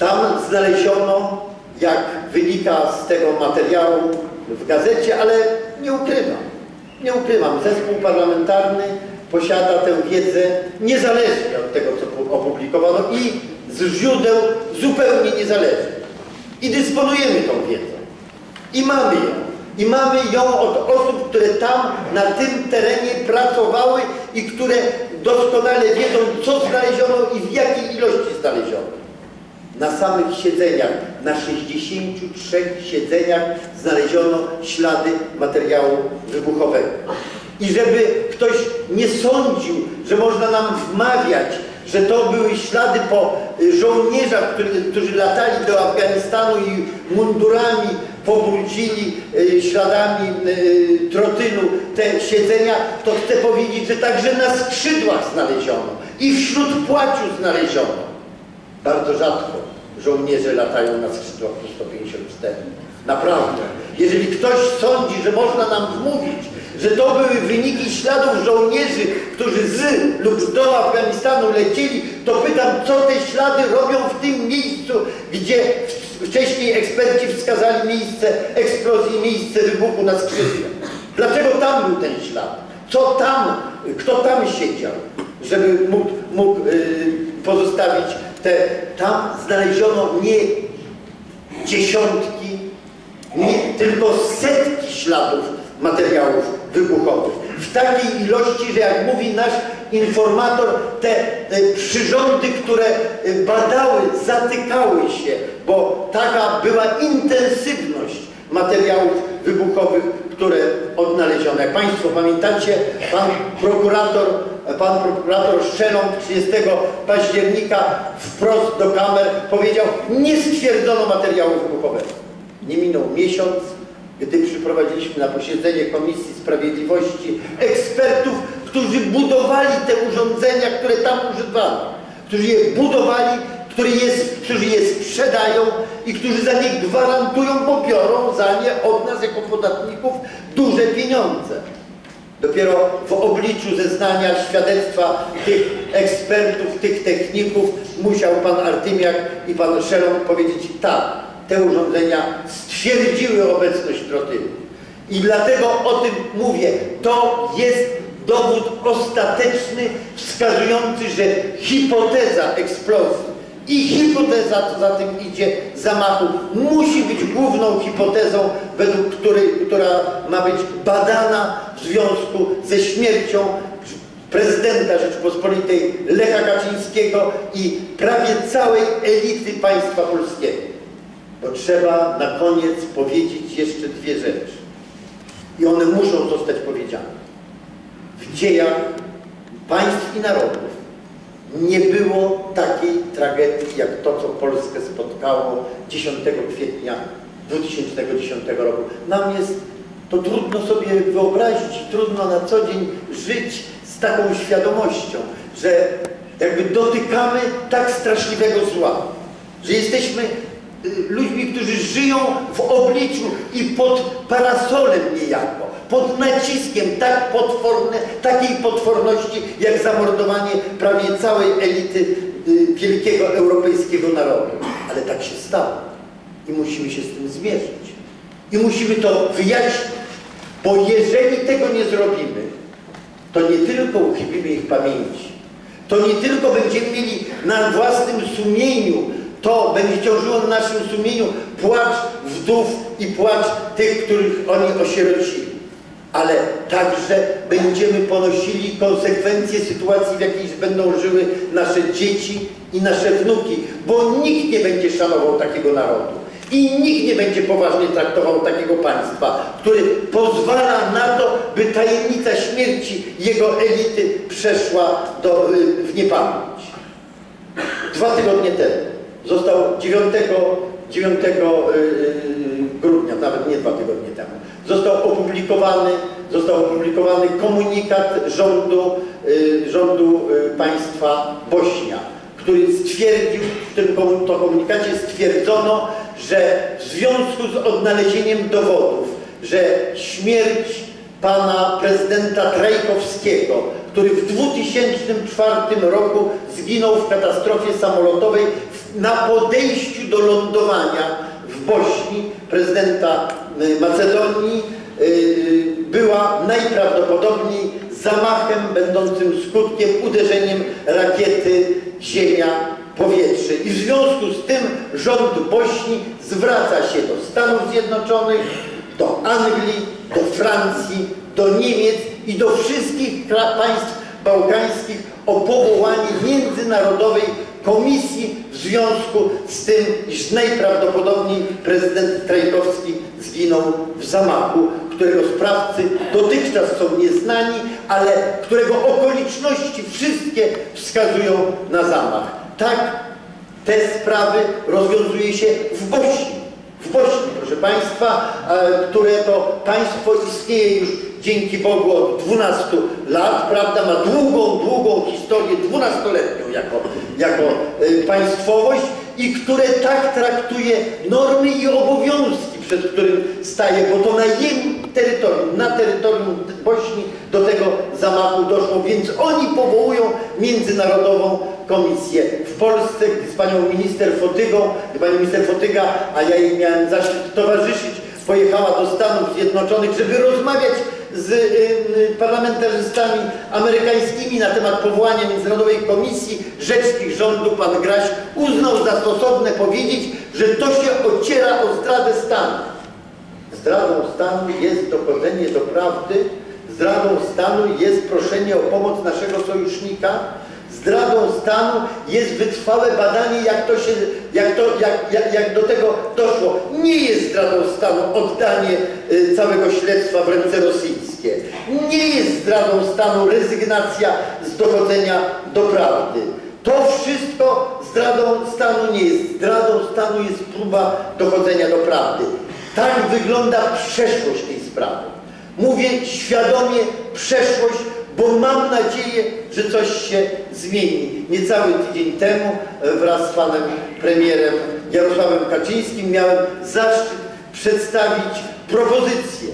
Tam znaleziono, jak wynika z tego materiału w gazecie, ale nie ukrywam, nie ukrywam, zespół parlamentarny posiada tę wiedzę niezależnie od tego, co opublikowano i z źródeł zupełnie niezależnych. I dysponujemy tą wiedzą. I mamy ją. I mamy ją od osób, które tam, na tym terenie pracowały i które doskonale wiedzą, co znaleziono i w jakiej ilości znaleziono. Na samych siedzeniach, na 63 siedzeniach znaleziono ślady materiału wybuchowego. I żeby ktoś nie sądził, że można nam wmawiać, że to były ślady po żołnierzach, którzy, którzy latali do Afganistanu i mundurami pobrudzili y, śladami y, trotynu te siedzenia, to chcę powiedzieć, że także na skrzydłach znaleziono i wśród płaciu znaleziono. Bardzo rzadko żołnierze latają na skrzydłach po 154. Naprawdę. Jeżeli ktoś sądzi, że można nam wmówić, że to były wyniki śladów żołnierzy, którzy z lub do Afganistanu lecieli, to pytam, co te ślady robią w tym miejscu, gdzie wcześniej eksperci wskazali miejsce eksplozji, miejsce wybuchu na skrzydle. Dlaczego tam był ten ślad? Co tam, kto tam siedział, żeby mógł, mógł yy, pozostawić te... Tam znaleziono nie dziesiątki, nie, tylko setki śladów materiałów wybuchowych. W takiej ilości, że jak mówi nasz informator, te, te przyrządy, które y, badały, zatykały się, bo taka była intensywność materiałów wybuchowych, które odnaleziono. Jak Państwo pamiętacie, pan prokurator, pan prokurator Szeląg 30 października wprost do kamer powiedział, nie stwierdzono materiału wybuchowego. Nie minął miesiąc, gdy przyprowadziliśmy na posiedzenie Komisji Sprawiedliwości ekspertów, którzy budowali te urządzenia, które tam używano, którzy je budowali, którzy je, którzy je sprzedają i którzy za nie gwarantują, bo biorą za nie od nas jako podatników duże pieniądze. Dopiero w obliczu zeznania, świadectwa tych ekspertów, tych techników musiał pan Artymiak i pan Szelon powiedzieć tak, te urządzenia stwierdziły obecność trotylu. I dlatego o tym mówię. To jest dowód ostateczny wskazujący, że hipoteza eksplozji i hipoteza, co za tym idzie, zamachu, musi być główną hipotezą, według której, która ma być badana w związku ze śmiercią prezydenta Rzeczypospolitej Lecha Kaczyńskiego i prawie całej elity państwa polskiego. Bo trzeba na koniec powiedzieć jeszcze dwie rzeczy. I one muszą zostać powiedziane. W dziejach państw i narodów nie było takiej tragedii, jak to, co Polskę spotkało 10 kwietnia 2010 roku. Nam jest to trudno sobie wyobrazić, trudno na co dzień żyć z taką świadomością, że jakby dotykamy tak straszliwego zła, że jesteśmy y, ludźmi, którzy żyją w obliczu i pod parasolem niejako, pod naciskiem tak potworne, takiej potworności, jak zamordowanie prawie całej elity y, wielkiego europejskiego narodu. Ale tak się stało i musimy się z tym zmierzyć. I musimy to wyjaśnić, bo jeżeli tego nie zrobimy, to nie tylko uchybimy ich pamięci, to nie tylko będziemy mieli na własnym sumieniu, to będzie ciążyło na naszym sumieniu płacz wdów i płacz tych, których oni osierocili. Ale także będziemy ponosili konsekwencje sytuacji, w jakiej będą żyły nasze dzieci i nasze wnuki, bo nikt nie będzie szanował takiego narodu i nikt nie będzie poważnie traktował takiego państwa, który pozwala na to, by tajemnica śmierci jego elity przeszła do, w niepamięć. Dwa tygodnie temu. Został 9, 9 grudnia, nawet nie dwa tygodnie temu, został opublikowany, został opublikowany komunikat rządu, y, rządu y, państwa Bośnia, który stwierdził, w tym to komunikacie stwierdzono, że w związku z odnalezieniem dowodów, że śmierć pana prezydenta Trajkowskiego, który w 2004 roku zginął w katastrofie samolotowej na podejściu do lądowania w Bośni prezydenta y, Macedonii y, była najprawdopodobniej zamachem będącym skutkiem uderzeniem rakiety Ziemia-Powietrze. I w związku z tym rząd Bośni zwraca się do Stanów Zjednoczonych, do Anglii, do Francji, do Niemiec i do wszystkich państw bałkańskich o powołanie międzynarodowej komisji w związku z tym, iż najprawdopodobniej prezydent Trajkowski zginął w zamachu, którego sprawcy dotychczas są nieznani, ale którego okoliczności wszystkie wskazują na zamach. Tak te sprawy rozwiązuje się w Bośni. W Bośni, proszę Państwa, e, które to państwo istnieje już dzięki Bogu od 12 lat, prawda, ma długą, długą historię, dwunastoletnią jako, jako y, państwowość i które tak traktuje normy i obowiązki, przed którym staje, bo to na jej terytorium, na terytorium Bośni do tego zamachu doszło, więc oni powołują międzynarodową komisję. W Polsce, z panią minister Fotygą, pani minister Fotyga, a ja jej miałem zaszczyt towarzyszyć, pojechała do Stanów Zjednoczonych, żeby rozmawiać z y, y, parlamentarzystami amerykańskimi na temat powołania Międzynarodowej Komisji, rzecznik rządu pan Graś uznał za stosowne powiedzieć, że to się ociera o zdradę stanu. Zdradą stanu jest dochodzenie do prawdy, zdradą stanu jest proszenie o pomoc naszego sojusznika, Zdradą stanu jest wytrwałe badanie, jak, to się, jak, to, jak, jak, jak do tego doszło. Nie jest zdradą stanu oddanie y, całego śledztwa w ręce rosyjskie. Nie jest zdradą stanu rezygnacja z dochodzenia do prawdy. To wszystko zdradą stanu nie jest. Zdradą stanu jest próba dochodzenia do prawdy. Tak wygląda przeszłość tej sprawy. Mówię świadomie przeszłość, bo mam nadzieję, że coś się zmieni. Niecały tydzień temu e, wraz z panem premierem Jarosławem Kaczyńskim miałem zaszczyt przedstawić propozycję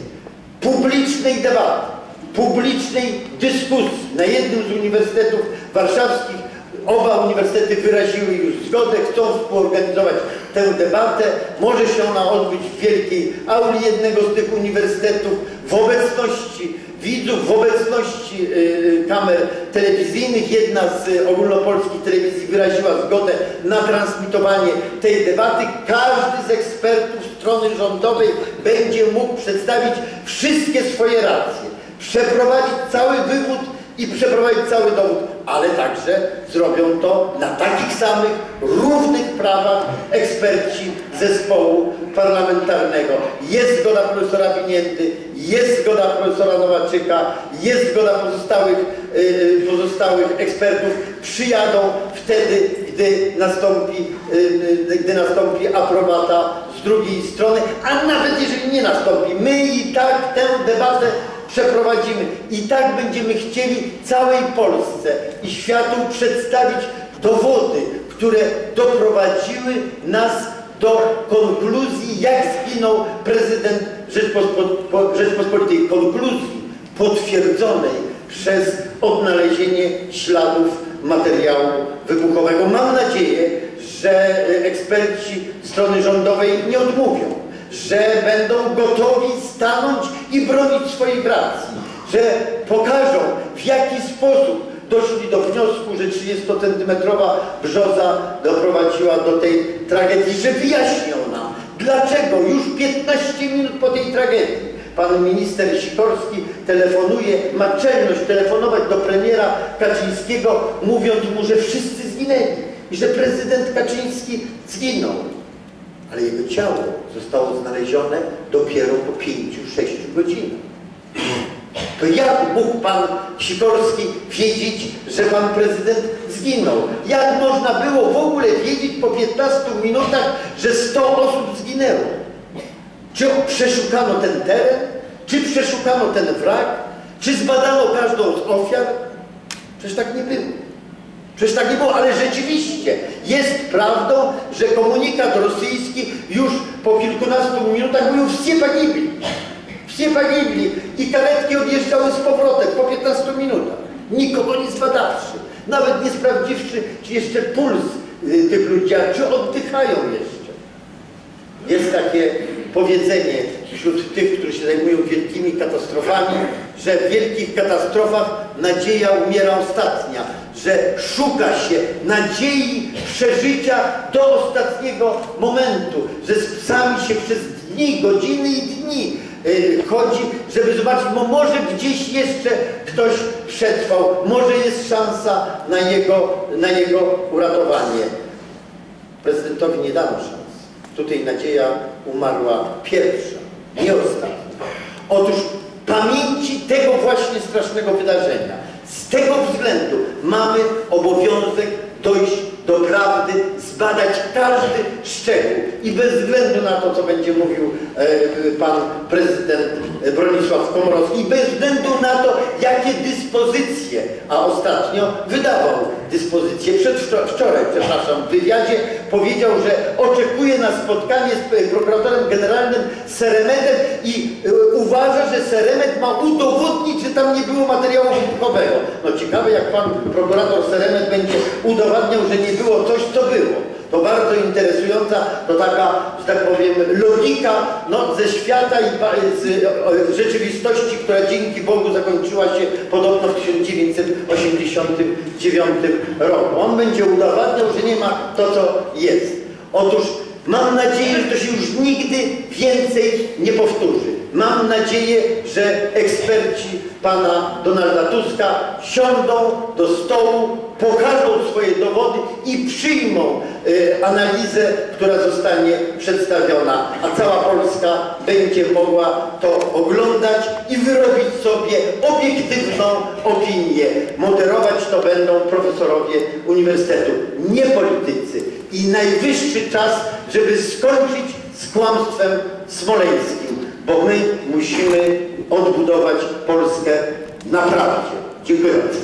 publicznej debaty, publicznej dyskusji na jednym z uniwersytetów warszawskich. Oba uniwersytety wyraziły już zgodę, chcą współorganizować tę debatę. Może się ona odbyć w wielkiej auli jednego z tych uniwersytetów w obecności widzów w obecności y, kamer telewizyjnych. Jedna z ogólnopolskich telewizji wyraziła zgodę na transmitowanie tej debaty. Każdy z ekspertów strony rządowej będzie mógł przedstawić wszystkie swoje racje, przeprowadzić cały wywód i przeprowadzić cały dowód, ale także zrobią to na takich samych, równych prawach eksperci zespołu parlamentarnego. Jest zgoda profesora Binienty, jest zgoda profesora Nowaczyka, jest zgoda pozostałych, yy, pozostałych ekspertów. Przyjadą wtedy, gdy nastąpi, yy, gdy nastąpi aprobata z drugiej strony, a nawet jeżeli nie nastąpi, my i tak tę debatę przeprowadzimy. I tak będziemy chcieli całej Polsce i światu przedstawić dowody, które doprowadziły nas do konkluzji, jak zginął prezydent Rzeczpospo Rzeczpospolitej. Konkluzji potwierdzonej przez odnalezienie śladów materiału wybuchowego. Mam nadzieję, że eksperci strony rządowej nie odmówią że będą gotowi stanąć i bronić swoich racji, że pokażą w jaki sposób doszli do wniosku, że 30-centymetrowa brzoza doprowadziła do tej tragedii, że wyjaśnią nam, dlaczego już 15 minut po tej tragedii pan minister Sikorski telefonuje, ma czelność telefonować do premiera Kaczyńskiego, mówiąc mu, że wszyscy zginęli i że prezydent Kaczyński zginął ale jego ciało zostało znalezione dopiero po pięciu, sześciu godzinach. To jak mógł pan Sikorski wiedzieć, że pan prezydent zginął? Jak można było w ogóle wiedzieć po 15 minutach, że 100 osób zginęło? Czy przeszukano ten teren? Czy przeszukano ten wrak? Czy zbadano każdą z ofiar? Przecież tak nie było. Przecież tak nie było, ale rzeczywiście jest prawdą, że komunikat rosyjski już po kilkunastu minutach mówił wsie pogibli. Wsie pogibli i karetki odjeżdżały z powrotem po 15 minutach. Nikogo nie zbadawszy, nawet nie sprawdziwszy, czy jeszcze puls y, tych ludzi, czy oddychają jeszcze? Jest takie powiedzenie wśród tych, którzy się zajmują wielkimi katastrofami, że w wielkich katastrofach nadzieja umiera ostatnia, że szuka się nadziei przeżycia do ostatniego momentu, że z psami się przez dni, godziny i dni y, chodzi, żeby zobaczyć, bo może gdzieś jeszcze ktoś przetrwał, może jest szansa na jego, na jego uratowanie. Prezydentowi nie dano szans. Tutaj nadzieja umarła pierwsza, nie ostatnia. Otóż pamięci tego właśnie strasznego wydarzenia. Z tego względu mamy obowiązek dojść do prawdy, zbadać każdy szczegół i bez względu na to, co będzie mówił e, pan prezydent Bronisław Komorowski bez względu na to, jakie dyspozycje, a ostatnio wydawał dyspozycje przedwczoraj, przepraszam, w wywiadzie powiedział, że oczekuje na spotkanie z prokuratorem generalnym Seremetem i e, uważa, że Seremet ma udowodnić, że tam nie było materiału wybuchowego. No ciekawe, jak pan prokurator Seremet będzie udowadniał, że nie było coś, co było. To bardzo interesująca, to taka, że tak powiem, logika no, ze świata i z rzeczywistości, która dzięki Bogu zakończyła się podobno w 1989 roku. On będzie udowadniał, że nie ma to, co jest. Otóż mam nadzieję, że to się już nigdy więcej nie powtórzy. Mam nadzieję, że eksperci pana Donalda Tuska siądą do stołu, pokażą swoje dowody i przyjmą y, analizę, która zostanie przedstawiona, a cała Polska będzie mogła to oglądać i wyrobić sobie obiektywną opinię. Moderować to będą profesorowie uniwersytetu, nie politycy. I najwyższy czas, żeby skończyć z kłamstwem smoleńskim bo my musimy odbudować Polskę naprawdę. Dziękuję bardzo.